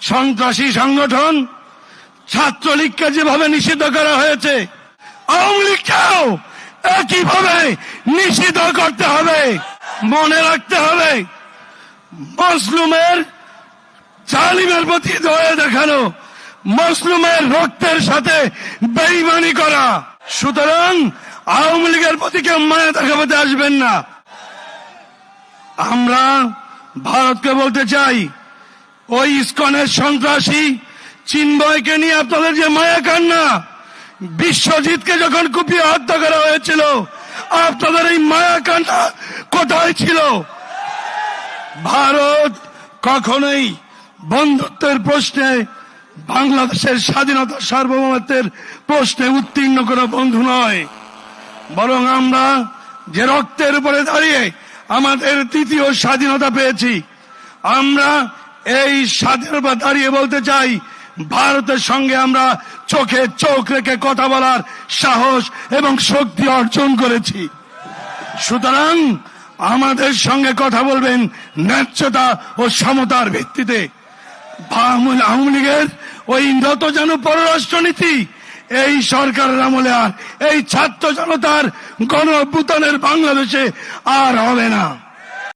সন্ত্রাসী সংগঠন ছাত্রলীগকে যেভাবে নিষিদ্ধ করা হয়েছে, আওয়ামী লীগকেও একইভাবে নিষিদ্ধ করতে হবে, মনে রাখতে হবে। মসলুমের জালিমের প্রতি দয়া দেখানো, মসলুমের রক্তের সাথে বেইমানি করা। সুতরাং আওয়ামী লীগের প্রতি কেউ মায়া দেখাতে আসবেন না। আমরা ভারতকে বলতে চাই ওই ইস্কনের সন্ত্রাসী চিন্ময়কে নিয়ে আপনাদের যে মায়া কান্না, বিশ্বজিৎকে যখন কুপিয়ে হত্যা করা হয়েছিল, আপনাদের এই মায়া কান্না কোথায় ছিল? ভারত কখনোই বন্ধুত্বের প্রশ্নে, বাংলাদেশের স্বাধীনতা সার্বভৌমত্বের প্রশ্নে উত্তীর্ণ কোনো বন্ধু নয়। বরং আমরা যে রক্তের উপরে দাঁড়িয়ে আমাদের তৃতীয় স্বাধীনতা পেয়েছি, আমরা এই স্বাধীনতা দাঁড়িয়ে বলতে চাই, ভারতের সঙ্গে আমরা চোখে চোখ রেখে কথা বলার সাহস এবং শক্তি অর্জন করেছি। সুতরাং আমাদের সঙ্গে কথা বলবেন ন্যায্যতা ও সমতার ভিত্তিতে। আওয়ামী লীগের ওই নতজানু পররাষ্ট্রনীতি, এই সরকারের আমলে আর এই ছাত্র জনতার গণ বাংলাদেশে আর হবে না।